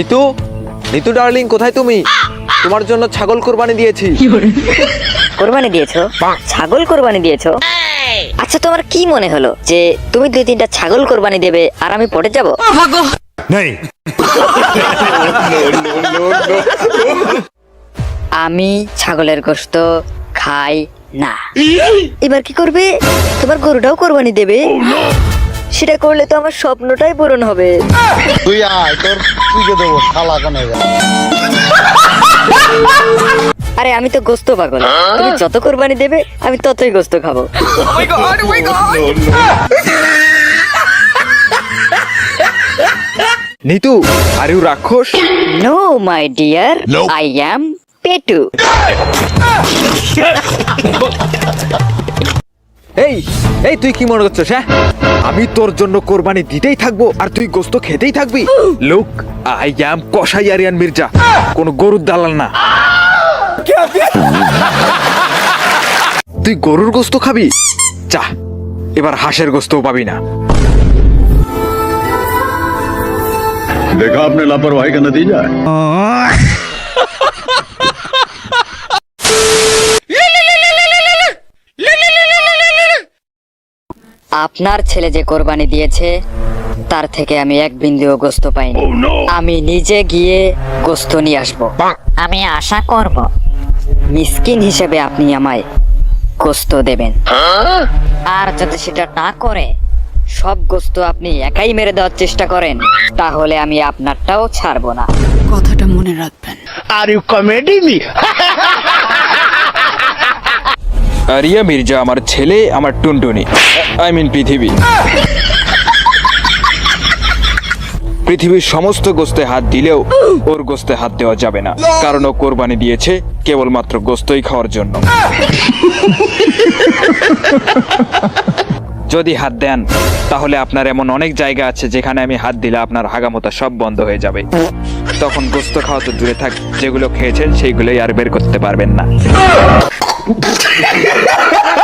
Nitu Nitu darling কোথায় তুমি? তোমার জন্য ছাগল কোরবানি দিয়েছি। কোরবানি দিয়েছ? ছাগল কোরবানি দিয়েছ? আচ্ছা তোমার কি মনে হলো যে তুমি দুই তিনটা ছাগল কোরবানি দেবে আর আমি পড়ে যাব? আমি ছাগলের গোশত খাই না। এবার কি করবে? তোমার গরুটাও কোরবানি দেবে। সেটা করলে তো আমার স্বপ্নটাই পূরণ হবে। তুই আয় তোর পুজো দেবো শালা কানে আরে আমি তো গোস্ত পাগল। তুমি যত কোরবানি দেবে আমি ততই গোস্ত খাব। নিতু আর ইউ রাক্ষস। No my dear I am পেটু এই এই তুই কি মনে করছিস হ্যাঁ? আমি তোর জন্য কোরবানি দিতেই থাকবো আর তুই গোস্ত খেতেই থাকবি লুক আই অ্যাম কসাই আরিয়ান মির্জা কোন গরুর দালাল না তুই গরুর গোস্ত খাবি যা এবার হাঁসের গোস্তও পাবি না देखा आपने लापरवाही का नतीजा আপনার ছেলে যে কোরবানি দিয়েছে তার থেকে আমি এক বিন্দুও গোস্ত পাইনি। আমি নিজে গিয়ে গোস্ত নিয়ে আসব। আমি আশা করব মিসকিন হিসেবে আপনি আমায় গোস্ত দেবেন। আর যদি সেটা না করে সব গোস্ত আপনি একাই মেরে দেওয়ার চেষ্টা করেন তাহলে আমি আপনারটাও ছাড়বো না। কথাটা মনে রাখবেন। আরিয়া মির্জা, আমার ছেলে, আমার টুনটুনি। আই মিন পৃথিবী। পৃথিবীর সমস্ত গোস্তে হাত দিলেও ওর গোস্তে হাত দেওয়া যাবে না। কারণ ও কোরবানি দিয়েছে কেবলমাত্র গোস্তই খাওয়ার জন্য। যদি হাত দেন, তাহলে আপনার এমন অনেক জায়গা আছে যেখানে আমি হাত দিলে আপনার হাগামোতা সব বন্ধ হয়ে যাবে। তখন গোস্ত খাওয়া তো দূরে থাক, যেগুলো খেয়েছেন সেইগুলোই আর বের করতে পারবেন না। Scoop.